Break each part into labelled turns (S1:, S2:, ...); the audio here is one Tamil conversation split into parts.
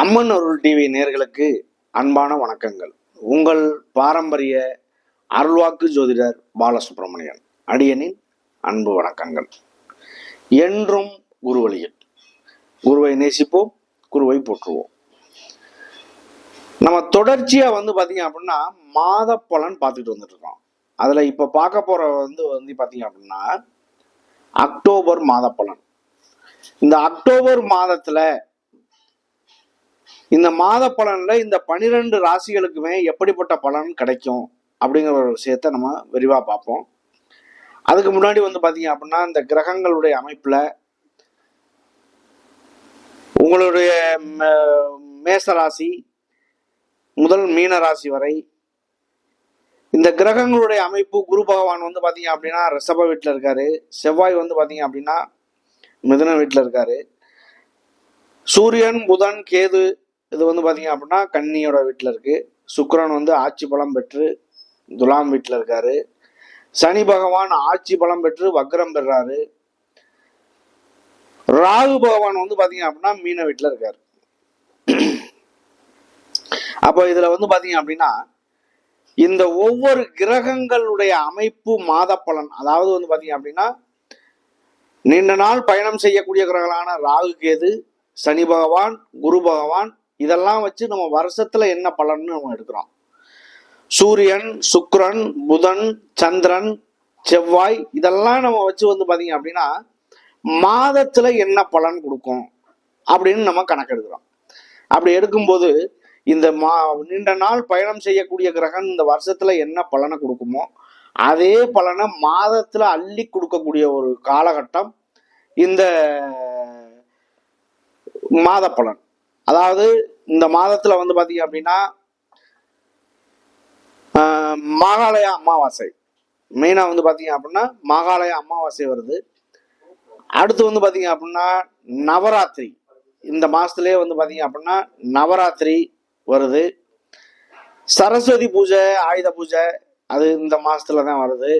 S1: அம்மன் அருள் டிவி நேர்களுக்கு அன்பான வணக்கங்கள். உங்கள் பாரம்பரிய அருள்வாக்கு ஜோதிடர் பாலசுப்ரமணியன் அடியனின் அன்பு வணக்கங்கள். என்றும் குருவழியில் குருவை நேசிப்போம் குருவை போற்றுவோம். நம்ம தொடர்ச்சியா வந்து பாத்தீங்க அப்படின்னா மாத பலன் பார்த்துட்டு வந்துட்டு இருக்கோம் அதுல இப்ப பார்க்க போற வந்து வந்து பாத்தீங்க அப்படின்னா அக்டோபர் மாத பலன். இந்த அக்டோபர் மாதத்துல இந்த மாத பலன்ல இந்த பனிரெண்டு ராசிகளுக்குமே எப்படிப்பட்ட பலன் கிடைக்கும் அப்படிங்கிற ஒரு விஷயத்த நம்ம விரிவாக பார்ப்போம். அதுக்கு முன்னாடி வந்து பார்த்தீங்க அப்படின்னா இந்த கிரகங்களுடைய அமைப்பில் உங்களுடைய மேச ராசி முதல் மீன ராசி வரை இந்த கிரகங்களுடைய அமைப்பு குரு பகவான் வந்து பார்த்தீங்க அப்படின்னா ரிஷப வீட்டில் இருக்காரு. செவ்வாய் வந்து பார்த்தீங்க அப்படின்னா மிதுன வீட்டில் இருக்காரு. சூரியன் புதன் கேது இது வந்து பார்த்தீங்க அப்படின்னா கன்னியோட வீட்டில் இருக்குது சுக்கரன் வந்து ஆட்சி பலம் பெற்று துலாம் வீட்டில் இருக்காரு. சனி பகவான் ஆட்சி பலம் பெற்று வக்ரம் பெறாரு. ராகு பகவான் வந்து பார்த்தீங்க அப்படின்னா மீன வீட்டில் இருக்கார். அப்போ இதில் வந்து பார்த்தீங்க அப்படின்னா இந்த ஒவ்வொரு கிரகங்களுடைய அமைப்பு மாத பலன் அதாவது வந்து பார்த்தீங்க அப்படின்னா நீண்ட நாள் பயணம் செய்யக்கூடிய கிரகங்களான ராகு கேது சனி பகவான் குரு பகவான் இதெல்லாம் வச்சு நம்ம வருஷத்துல என்ன பலன்னு நம்ம எடுக்கிறோம். சூரியன் சுக்ரன் புதன் சந்திரன் செவ்வாய் இதெல்லாம் நம்ம வச்சு வந்து பாத்தீங்க அப்படின்னா மாதத்துல என்ன பலன் கொடுக்கும் அப்படின்னு நம்ம கணக்கெடுக்கிறோம் அப்படி எடுக்கும்போது இந்த மா நீண்ட நாள் பயணம் செய்யக்கூடிய கிரகம் இந்த வருஷத்துல என்ன பலனை கொடுக்குமோ அதே பலனை மாதத்துல அள்ளி கொடுக்கக்கூடிய ஒரு காலகட்டம் இந்த மாத பலன். அதாவது இந்த மாதத்துல வந்து பாத்தீங்க அப்படின்னா ஆஹ், அமாவாசை. மெயினா வந்து பாத்தீங்க அப்படின்னா மாகாளய அமாவாசை வருது. அடுத்து வந்து பாத்தீங்க அப்படின்னா நவராத்திரி. இந்த மாசத்துலயே வந்து பாத்தீங்க அப்படின்னா நவராத்திரி வருது. சரஸ்வதி பூஜை ஆயுத பூஜை அது இந்த மாசத்துல தான் வருது.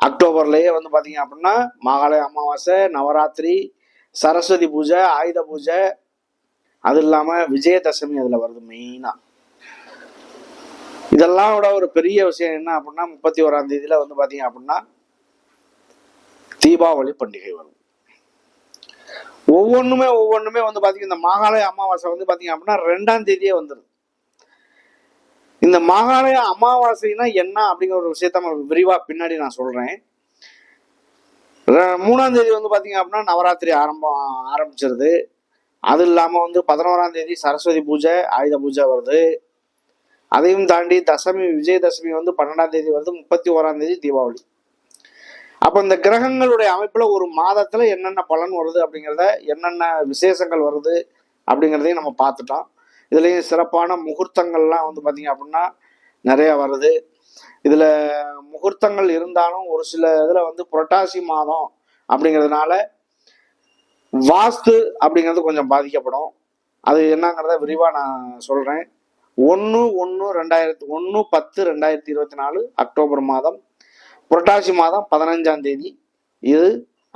S1: அக்டோபர்லயே வந்து பாத்தீங்க அப்படின்னா மகாலய அமாவாசை நவராத்திரி சரஸ்வதி பூஜை ஆயுத பூஜை அது இல்லாம விஜயதசமி அதுல வருது மெயினா இதெல்லாம் விட ஒரு பெரிய விஷயம் என்ன அப்படின்னா முப்பத்தி ஓராம் தேதியில வந்து பாத்தீங்க அப்படின்னா தீபாவளி பண்டிகை வரும். ஒவ்வொன்றுமே ஒவ்வொன்றுமே வந்து பாத்தீங்க இந்த மாகாலய அமாவாசை வந்து பாத்தீங்க அப்படின்னா ரெண்டாம் தேதியே வந்துடும் இந்த மாகாலய அமாவாசைனா என்ன அப்படிங்கிற ஒரு விஷயத்த நம்ம விரிவா பின்னாடி நான் சொல்றேன். மூணாம் தேதி வந்து பாத்தீங்க அப்படின்னா நவராத்திரி ஆரம்பம் ஆரம்பிச்சிருது. அது இல்லாமல் வந்து பதினோராம் தேதி சரஸ்வதி பூஜை ஆயுத பூஜை வருது. அதையும் தாண்டி தசமி விஜயதசமி வந்து பன்னெண்டாம் தேதி வருது முப்பத்தி ஓராம் தேதி தீபாவளி. அப்போ இந்த கிரகங்களுடைய அமைப்பில் ஒரு மாதத்தில் என்னென்ன பலன் வருது அப்படிங்கிறத என்னென்ன விசேஷங்கள் வருது அப்படிங்கிறதையும் நம்ம பார்த்துட்டோம். இதுலேயும் சிறப்பான முகூர்த்தங்கள்லாம் வந்து பார்த்திங்க அப்படின்னா நிறைய வருது. இதில் முகூர்த்தங்கள் இருந்தாலும் ஒரு சில இதில் வந்து புரட்டாசி மாதம் அப்படிங்கிறதுனால வாஸ்து அப்படிங்கிறது கொஞ்சம் பாதிக்கப்படும். அது என்னங்கிறத விரிவாக நான் சொல்கிறேன் ஒன்று ஒன்று ரெண்டாயிரத்தி ஒன்று பத்து ரெண்டாயிரத்தி இருபத்தி நாலு அக்டோபர் மாதம். புரட்டாசி மாதம் பதினஞ்சாம் தேதி. இது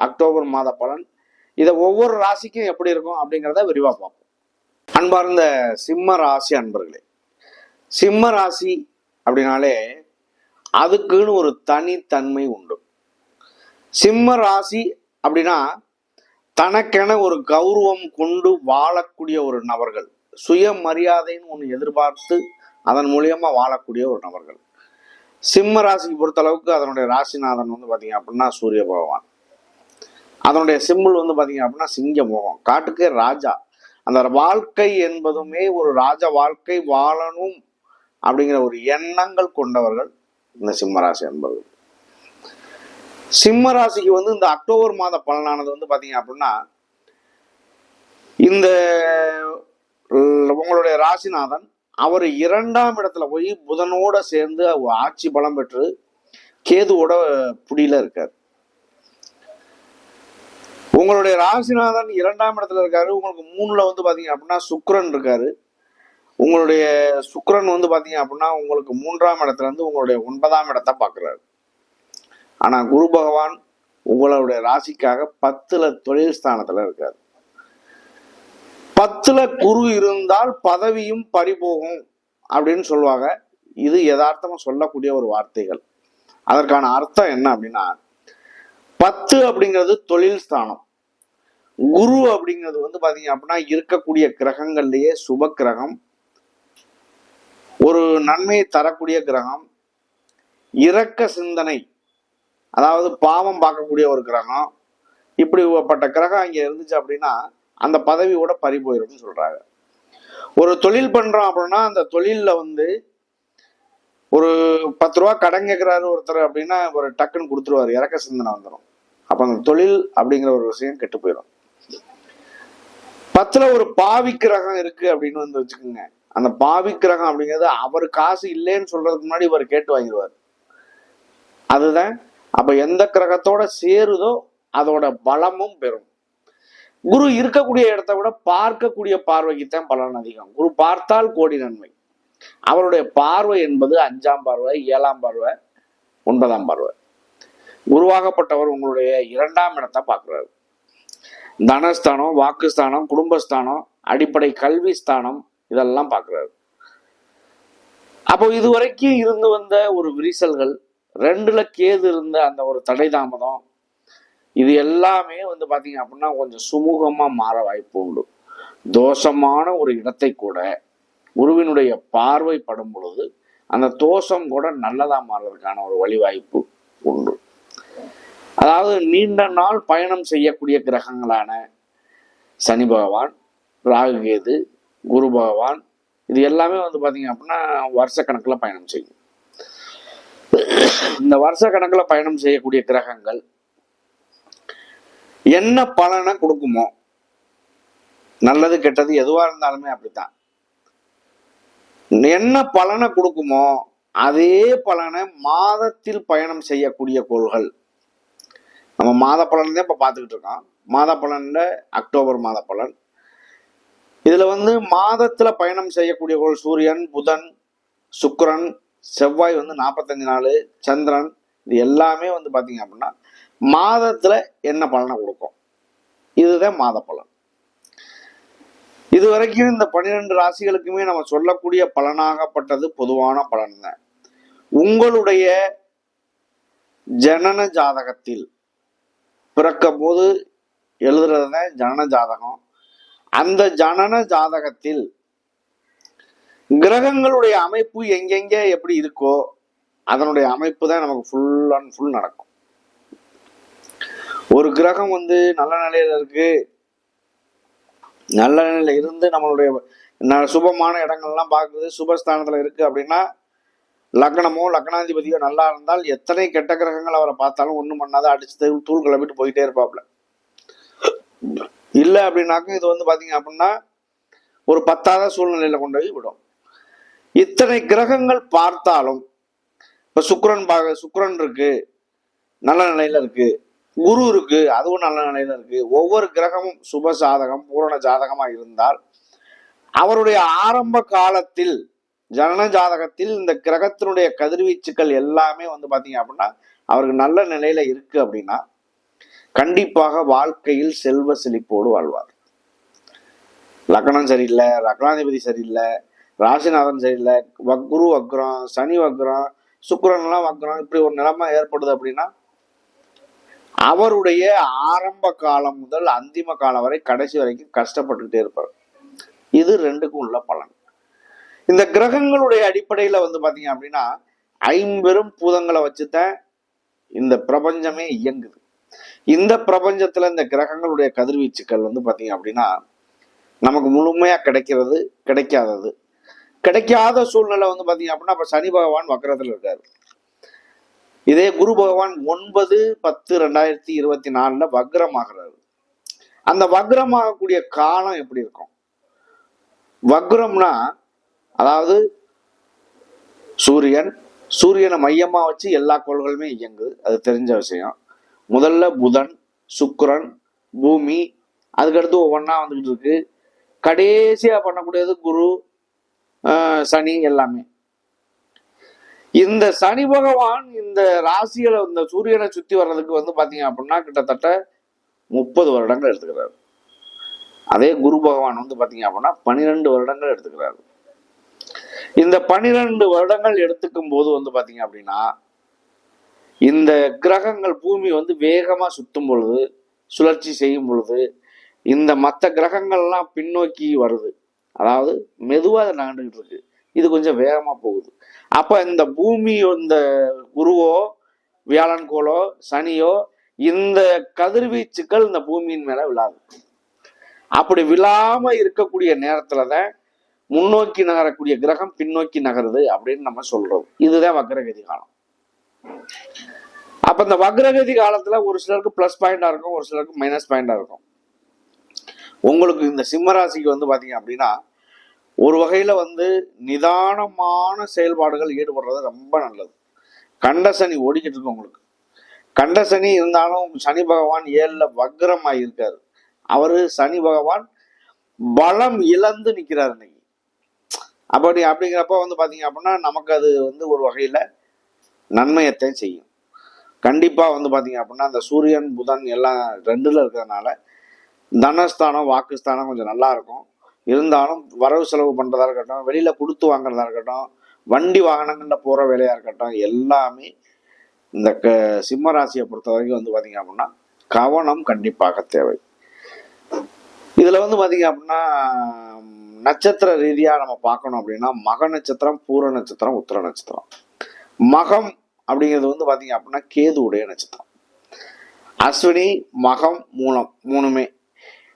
S1: அக்டோபர் மாத பலன். இதை ஒவ்வொரு ராசிக்கும் எப்படி இருக்கும் அப்படிங்கிறத விரிவாக பார்ப்போம். அன்பார்ந்த சிம்ம ராசி அன்பர்களே சிம்ம ராசி அப்படின்னாலே அதுக்குன்னு ஒரு தனித்தன்மை உண்டு. சிம்ம ராசி அப்படின்னா தனக்கென ஒரு கௌரவம் கொண்டு வாழக்கூடிய ஒரு நபர்கள் சுயமரியாதைன்னு ஒன்று எதிர்பார்த்து அதன் மூலியமாக வாழக்கூடிய ஒரு நபர்கள். சிம்ம ராசிக்கு பொறுத்தளவுக்கு அதனுடைய ராசிநாதன் வந்து பார்த்தீங்க அப்படின்னா சூரிய பகவான். அதனுடைய சிம்பிள் வந்து பார்த்தீங்க அப்படின்னா சிங்க முகம் காட்டுக்கே ராஜா. அந்த வாழ்க்கை என்பதுமே ஒரு ராஜ வாழ்க்கை வாழணும் அப்படிங்கிற ஒரு எண்ணங்கள் கொண்டவர்கள் இந்த சிம்மராசி என்பது சிம்ம ராசிக்கு வந்து இந்த அக்டோபர் மாத பலனானது வந்து பாத்தீங்க அப்படின்னா இந்த உங்களுடைய ராசிநாதன் அவர் இரண்டாம் இடத்துல போய் புதனோட சேர்ந்து அவர் ஆட்சி பலம் பெற்று கேதுவோட புடியில இருக்கார். உங்களுடைய ராசிநாதன் இரண்டாம் இடத்துல இருக்காரு. உங்களுக்கு மூணுல வந்து பாத்தீங்க அப்படின்னா சுக்ரன் இருக்காரு. உங்களுடைய சுக்ரன் வந்து பாத்தீங்க அப்படின்னா உங்களுக்கு மூன்றாம் இடத்துல இருந்து உங்களுடைய ஒன்பதாம் இடத்த பாக்குறாரு. ஆனால் குரு பகவான் உங்களுடைய ராசிக்காக பத்துல தொழில் ஸ்தானத்துல இருக்காரு. பத்துல குரு இருந்தால் பதவியும் பறிபோகும் அப்படின்னு சொல்லுவாங்க. இது யதார்த்தமா சொல்லக்கூடிய ஒரு வார்த்தைகள். அதற்கான அர்த்தம் என்ன அப்படின்னா பத்து அப்படிங்கிறது தொழில் ஸ்தானம். குரு அப்படிங்கிறது வந்து பாத்தீங்க அப்படின்னா இருக்கக்கூடிய கிரகங்கள்லயே சுப கிரகம் ஒரு நன்மையை தரக்கூடிய கிரகம் இரக்க சிந்தனை அதாவது பாவம் பார்க்கக்கூடிய ஒரு கிரகம் இப்படிப்பட்ட கிரகம் இங்கே இருந்துச்சு அப்படின்னா அந்த பதவியோட பறி போயிடும்னு சொல்கிறாங்க ஒரு தொழில் பண்ணுறோம் அப்படின்னா அந்த தொழிலில் வந்து ஒரு பத்து ரூபா கடன் கேட்குறாரு ஒருத்தர் அப்படின்னா ஒரு டக்குன்னு கொடுத்துருவாரு இறக்க சிந்தனை வந்துடும் அப்போ அந்த தொழில் அப்படிங்கிற ஒரு விஷயம் கெட்டு போயிடும் பத்தில் ஒரு பாவி கிரகம் இருக்குது அப்படின்னு வந்து வச்சுக்கோங்க. அந்த பாவி கிரகம் அப்படிங்கிறது அவர் காசு இல்லைன்னு சொல்கிறதுக்கு முன்னாடி இவர் கேட்டு வாங்கிடுவார். அதுதான் அப்ப எந்த கிரகத்தோட சேருதோ அதோட பலமும் பெறும். குரு இருக்கக்கூடிய இடத்தை விட பார்க்கக்கூடிய பார்வைக்குத்தான் பலன் அதிகம். குரு பார்த்தால் கோடி நன்மை. அவருடைய பார்வை என்பது அஞ்சாம் பார்வை ஏழாம் பார்வை ஒன்பதாம் பார்வை. குருவாகப்பட்டவர் உங்களுடைய இரண்டாம் இடத்தை பார்க்கிறாரு. தனஸ்தானம் வாக்குஸ்தானம் குடும்பஸ்தானம் அடிப்படை கல்வி ஸ்தானம் இதெல்லாம் பார்க்கிறாரு. அப்போ இதுவரைக்கும் இருந்து வந்த ஒரு விரிசல்கள் ரெண்டுல கேது இருந்த அந்த ஒரு தடை தாமதம் இது எல்லாமே வந்து பாத்தீங்க அப்படின்னா கொஞ்சம் சுமூகமா மாற வாய்ப்பு உண்டு. தோஷமான ஒரு இடத்தை கூட குருவினுடைய பார்வை படும் பொழுது அந்த தோஷம் கூட நல்லதா மாறுறதுக்கான ஒரு வழிவாய்ப்பு உண்டு. அதாவது நீண்ட நாள் பயணம் செய்யக்கூடிய கிரகங்களான சனி பகவான் ராகு கேது குரு பகவான் இது எல்லாமே வந்து பாத்தீங்க அப்படின்னா வருஷக்கணக்கில் பயணம் செய்யும். இந்த வருஷ கணக்கில் பயணம் செய்யக்கூடிய கிரகங்கள் என்ன பலனை கொடுக்குமோ நல்லது கெட்டது எதுவாக இருந்தாலுமே அப்படித்தான். என்ன பலனை கொடுக்குமோ அதே பலனை மாதத்தில் பயணம் செய்யக்கூடிய கோள்கள். நம்ம மாத பலன் தான் இப்போ பார்த்துக்கிட்டு இருக்கோம். மாத பலன்ல அக்டோபர் மாத பலன். இதில் வந்து மாதத்தில் பயணம் செய்யக்கூடிய கோள் சூரியன் புதன் சுக்கரன் செவ்வாய் வந்து நாற்பத்தஞ்சு நாள் சந்திரன் இது எல்லாமே வந்து பார்த்தீங்க அப்படின்னா மாதத்தில் என்ன பலனை கொடுக்கும்? இதுதான் மாத பலன். இது வரைக்கும் இந்த பன்னிரெண்டு ராசிகளுக்குமே நம்ம சொல்லக்கூடிய பலனாகப்பட்டது பொதுவான பலன் தான் உங்களுடைய ஜனன ஜாதகத்தில் பிறக்கும் போது எழுதுறது தான் ஜனன ஜாதகம். அந்த ஜனன ஜாதகத்தில் கிரகங்களுடைய அமைப்பு எங்கெங்கே எப்படி இருக்கோ அதனுடைய அமைப்பு தான் நமக்கு ஃபுல் அண்ட் ஃபுல் நடக்கும். ஒரு கிரகம் வந்து நல்ல நிலையில இருக்கு. நல்ல நிலையில இருந்து நம்மளுடைய ந- சுபமான இடங்கள்லாம் பார்க்குறது சுபஸ்தானத்தில் இருக்கு அப்படின்னா லக்னமோ லக்னாதிபதியோ நல்லா இருந்தால் எத்தனை கெட்ட கிரகங்கள் அவரை பார்த்தாலும் ஒன்றும் பண்ணாத அடிச்சு தூள் தூள் கிளப்பிட்டு போயிட்டே இருப்பாப்ல. இல்லை அப்படின்னாக்க இது வந்து பார்த்தீங்க அப்படின்னா ஒரு பத்தாத சூழ்நிலையில கொண்டு போய் விடும். இத்தனை கிரகங்கள் பார்த்தாலும் இப்போ சுக்ரன் பாக சுக்ரன் இருக்கு நல்ல நிலையில இருக்கு குரு இருக்கு அதுவும் நல்ல நிலையில இருக்கு. ஒவ்வொரு கிரகமும் சுப சாதகம் பூரண ஜாதகமாக இருந்தால் அவருடைய ஆரம்ப காலத்தில் ஜனன ஜாதகத்தில் இந்த கிரகத்தினுடைய கதிர்வீச்சுக்கள் எல்லாமே வந்து பாத்தீங்க அப்படின்னா அவருக்கு நல்ல நிலையில இருக்கு அப்படின்னா கண்டிப்பாக வாழ்க்கையில் செல்வ செழிப்போடு வாழ்வார். லக்னம் சரியில்லை லக்னாதிபதி சரியில்லை ராசிநாதன் சரியில்லை. வக்ரு வக்ரம் சனி வக்ரம் சுக்கரன்லாம் வக்ரம். இப்படி ஒரு நிலைமை ஏற்படுது அப்படின்னா அவருடைய ஆரம்ப காலம் முதல் அந்திம காலம் வரை கடைசி வரைக்கும் கஷ்டப்பட்டுக்கிட்டே இருப்பார். இது ரெண்டுக்கும் உள்ள பலன். இந்த கிரகங்களுடைய அடிப்படையில் வந்து பார்த்தீங்க அப்படின்னா ஐம்பெரும் பூதங்களை வச்சுதான் இந்த பிரபஞ்சமே இயங்குது. இந்த பிரபஞ்சத்தில் இந்த கிரகங்களுடைய கதிர்வீச்சுக்கள் வந்து பார்த்தீங்க அப்படின்னா நமக்கு முழுமையாக கிடைக்கிறது கிடைக்காதது. கிடைக்காத சூழ்நிலை வந்து பார்த்தீங்க அப்படின்னா அப்போ சனி பகவான் வக்கரத்தில் இருக்காரு. இதே குரு பகவான் ஒன்பது பத்து ரெண்டாயிரத்தி இருபத்தி நாலுல வக்ரமாகிறாரு. அந்த வக்ரமாகக்கூடிய காலம் எப்படி இருக்கும்? வக்ரம்னா அதாவது சூரியன் சூரியனை மையமாக வச்சு எல்லா கோள்களுமே இயங்குது. அது தெரிஞ்ச விஷயம். முதல்ல புதன் சுக்கரன் பூமி அதுக்கடுத்து ஒவ்வொன்றா வந்துக்கிட்டு இருக்கு. கடைசியாக பண்ணக்கூடியது குரு சனி எல்லாமே. இந்த சனி பகவான் இந்த ராசிகளை இந்த சூரியனை சுத்தி வர்றதுக்கு வந்து பாத்தீங்க அப்படின்னா கிட்டத்தட்ட முப்பது வருடங்கள் எடுத்துக்கிறாரு. அதே குரு பகவான் வந்து பாத்தீங்க அப்படின்னா பன்னிரெண்டு வருடங்கள் எடுத்துக்கிறாரு. இந்த பனிரெண்டு வருடங்கள் எடுத்துக்கும் போது வந்து பாத்தீங்க அப்படின்னா இந்த கிரகங்கள் பூமி வந்து வேகமாக சுத்தும் பொழுது சுழற்சி செய்யும் பொழுது இந்த மற்ற கிரகங்கள்லாம் பின்னோக்கி வருது. அதாவது மெதுவாக அதை நகண்டுகிட்டு இருக்கு. இது கொஞ்சம் வேகமாக போகுது. அப்போ இந்த பூமி இந்த குருவோ வியாழன் கோளோ சனியோ இந்த கதிர்வீச்சுக்கள் இந்த பூமியின் மேல விழாது. அப்படி விழாம இருக்கக்கூடிய நேரத்துல தான் முன்னோக்கி நகரக்கூடிய கிரகம் பின்னோக்கி நகருது அப்படின்னு நம்ம சொல்றோம். இதுதான் வக்ரகதி காலம். அப்ப இந்த வக்ரகதி காலத்துல ஒரு சிலருக்கு பிளஸ் பாயிண்டா இருக்கும் ஒரு சிலருக்கு மைனஸ் பாயிண்டா இருக்கும். உங்களுக்கு இந்த சிம்மராசிக்கு வந்து பாத்தீங்க அப்படின்னா ஒரு வகையில் வந்து நிதானமான செயல்பாடுகள் ஈடுபடுறது ரொம்ப நல்லது. கண்ட சனி ஓடிக்கிட்டு இருக்கு உங்களுக்கு. கண்ட சனி இருந்தாலும் சனி பகவான் ஏழில் வக்ரமாக இருக்கார். அவர் சனி பகவான் பலம் இழந்து நிற்கிறார் இன்னைக்கு. அப்படி அப்படிங்கிறப்ப வந்து பார்த்தீங்க அப்படின்னா நமக்கு அது வந்து ஒரு வகையில் நன்மையத்தை செய்யும். கண்டிப்பாக வந்து பார்த்தீங்க அப்படின்னா அந்த சூரியன் புதன் எல்லாம் ரெண்டில் இருக்கிறதுனால தனஸ்தானம் வாக்குஸ்தானம் கொஞ்சம் நல்லா இருக்கும். இருந்தாலும் வரவு செலவு பண்ணுறதா இருக்கட்டும் வெளியில் கொடுத்து வாங்குறதா இருக்கட்டும் வண்டி வாகனங்கள்ல போகிற வேலையாக இருக்கட்டும் எல்லாமே இந்த க சிம்ம ராசியை பொறுத்த வரைக்கும் வந்து பார்த்திங்க அப்படின்னா கவனம் கண்டிப்பாக தேவை. இதில் வந்து பார்த்திங்க அப்படின்னா நட்சத்திர ரீதியாக நம்ம பார்க்கணும் அப்படின்னா மக நட்சத்திரம் பூர நட்சத்திரம் உத்திர நட்சத்திரம். மகம் அப்படிங்கிறது வந்து பார்த்திங்க அப்படின்னா கேது உடைய நட்சத்திரம். அஸ்வினி மகம் மூலம் மூணுமே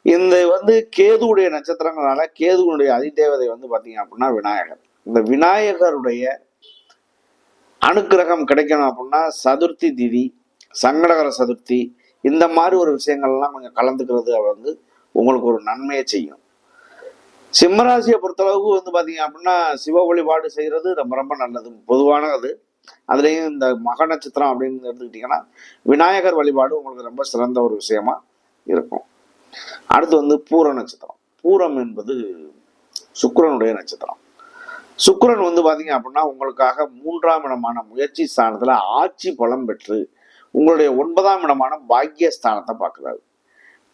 S1: இந்த வந்து கேதுவுடைய நட்சத்திரங்களால கேதுவனுடைய அதிதேவதை வந்து பார்த்தீங்க அப்படின்னா விநாயகர். இந்த விநாயகருடைய அனுக்கிரகம் கிடைக்கணும் அப்படின்னா சதுர்த்தி திதி சங்கடகர சதுர்த்தி இந்த மாதிரி ஒரு விஷயங்கள்லாம் கொஞ்சம் கலந்துக்கிறது வந்து உங்களுக்கு ஒரு நன்மையை செய்யும். சிம்மராசியை பொறுத்தளவுக்கு வந்து பார்த்தீங்க அப்படின்னா சிவ வழிபாடு செய்கிறது ரொம்ப ரொம்ப நல்லது. பொதுவான அது. அதுலேயும் இந்த மக நட்சத்திரம் அப்படின்னு எடுத்துக்கிட்டிங்கன்னா விநாயகர் வழிபாடு உங்களுக்கு ரொம்ப சிறந்த ஒரு விஷயமா இருக்கும். அடுத்து வந்து பூர நட்சத்திரம். பூரம் என்பது சுக்கரனுடைய நட்சத்திரம். சுக்கரன் வந்து பார்த்தீங்க அப்படின்னா உங்களுக்காக மூன்றாம் இடமான முயற்சி ஸ்தானத்தில் ஆட்சி பலம் பெற்று உங்களுடைய ஒன்பதாம் இடமான பாக்கிய ஸ்தானத்தை பார்க்குறாரு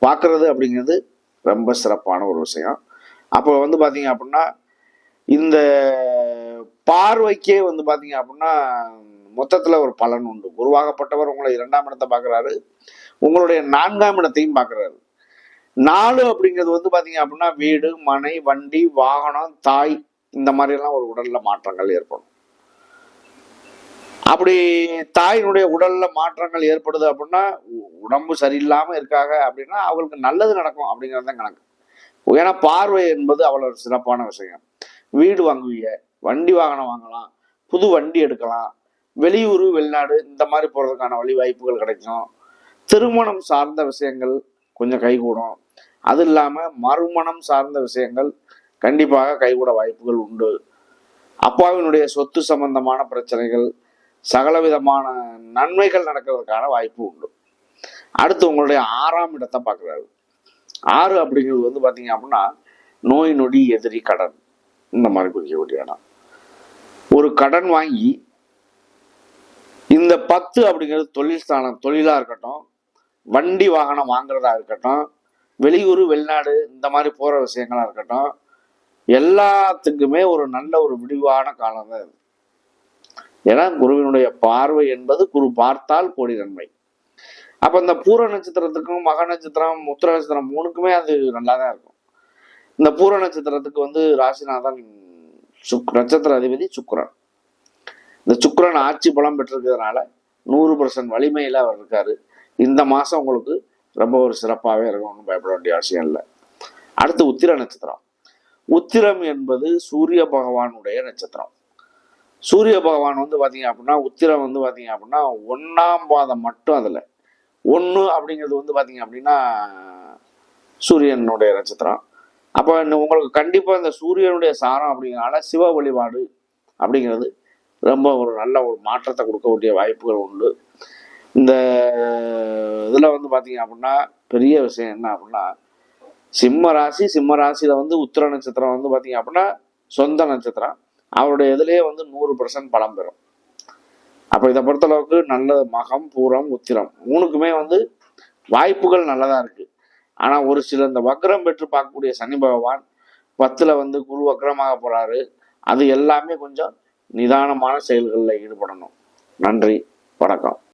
S1: பார்க்குறது அப்படிங்கிறது ரொம்ப சிறப்பான ஒரு விஷயம். அப்போ வந்து பார்த்தீங்க அப்படின்னா இந்த பார்வைக்கே வந்து பார்த்தீங்க அப்படின்னா மொத்தத்தில் ஒரு பலன் உண்டு. உருவாகப்பட்டவர் உங்களை இரண்டாம் இடத்தை பார்க்குறாரு உங்களுடைய நான்காம் இடத்தையும் பார்க்கறாரு நாலு அப்படிங்கிறது வந்து பாத்தீங்க அப்படின்னா வீடு மனை வண்டி வாகனம் தாய் இந்த மாதிரி எல்லாம் ஒரு உடல்ல மாற்றங்கள் ஏற்படும். அப்படி தாயினுடைய உடல்ல மாற்றங்கள் ஏற்படுது அப்படின்னா உ- உடம்பு சரியில்லாம இருக்காங்க அப்படின்னா அவங்களுக்கு நல்லது நடக்கும் அப்படிங்கிறது தான் கணக்கு. ஏன்னா பார்வை என்பது அவ்வளவு சிறப்பான விஷயம். வீடு வாங்குவீங்க வண்டி வாகனம் வாங்கலாம் புது வண்டி எடுக்கலாம் வெளியூர் வெளிநாடு இந்த மாதிரி போறதுக்கான வழி வாய்ப்புகள் கிடைக்கும். திருமணம் சார்ந்த விஷயங்கள் கொஞ்சம் கைகூடும். அது இல்லாமல் மறுமணம் சார்ந்த விஷயங்கள் கண்டிப்பாக கைகூட வாய்ப்புகள் உண்டு. அப்பாவினுடைய சொத்து சம்பந்தமான பிரச்சனைகள் சகலவிதமான நன்மைகள் நடக்கிறதுக்கான வாய்ப்பு உண்டு. அடுத்து உங்களுடைய ஆறாம் இடத்தை பார்க்குறாரு. ஆறு அப்படிங்கிறது வந்து பார்த்தீங்க அப்படின்னா நோய் நொடி எதிரி கடன். இந்த மாதிரி குறிக்கக்கூடிய இடம். ஒரு கடன் வாங்கி இந்த பத்து அப்படிங்கிறது தொழில் ஸ்தானம் தொழிலாக இருக்கட்டும் வண்டி வாகனம் வாங்குறதா இருக்கட்டும் வெளியூர் வெளிநாடு இந்த மாதிரி போகிற விஷயங்களாக இருக்கட்டும் எல்லாத்துக்குமே ஒரு நல்ல ஒரு விடிவான காலம் தான் இது. ஏன்னா குருவினுடைய பார்வை என்பது குரு பார்த்தால் கோடி நன்மை. அப்போ இந்த பூர நட்சத்திரத்துக்கும் மக நட்சத்திரம் உத்திர நட்சத்திரம் மூணுக்குமே அது நல்லா தான் இருக்கும். இந்த பூர நட்சத்திரத்துக்கு வந்து ராசிநாதன் சுக் நட்சத்திர அதிபதி சுக்ரன் இந்த சுக்ரன் ஆட்சி பலம் பெற்றிருக்கிறதுனால நூறு பர்சன்ட் வலிமையில் அவர் இருக்காரு. இந்த மாதம் உங்களுக்கு ரொம்ப ஒரு சிறப்பாகவே இருக்கும் ஒன்றும் பயப்பட வேண்டிய அவசியம் இல்லை. அடுத்து உத்திர நட்சத்திரம். உத்திரம் என்பது சூரிய பகவானுடைய நட்சத்திரம். சூரிய பகவான் வந்து பார்த்தீங்க அப்படின்னா உத்திரம் வந்து பார்த்தீங்க அப்படின்னா ஒன்றாம் பாதம் மட்டும் அதில். ஒன்று அப்படிங்கிறது வந்து பார்த்தீங்க அப்படின்னா சூரியனுடைய நட்சத்திரம். அப்போ உங்களுக்கு கண்டிப்பாக இந்த சூரியனுடைய சாரம் அப்படிங்கிறனால சிவ வழிபாடு அப்படிங்கிறது ரொம்ப ஒரு நல்ல ஒரு மாற்றத்தை கொடுக்கக்கூடிய வாய்ப்புகள் உண்டு. இந்த இதில் வந்து பார்த்தீங்க அப்படின்னா பெரிய விஷயம் என்ன அப்படின்னா சிம்ம ராசி சிம்ம ராசியில் வந்து உத்திர நட்சத்திரம் வந்து பார்த்தீங்க அப்படின்னா சொந்த நட்சத்திரம். அவருடைய இதுலேயே வந்து நூறு பர்சன்ட் பலம் பெறும். அப்போ இதை பொறுத்தளவுக்கு நல்ல மகம் பூரம் உத்திரம் மூணுக்குமே வந்து வாய்ப்புகள் நல்லதாக இருக்குது ஆனால் ஒரு சில இந்த வக்ரம் பெற்று பார்க்கக்கூடிய சனி பகவான் பத்தில் வந்து குரு வக்ரமாக போகிறாரு அது எல்லாமே கொஞ்சம் நிதானமான செயல்களில் ஈடுபடணும். நன்றி வணக்கம்.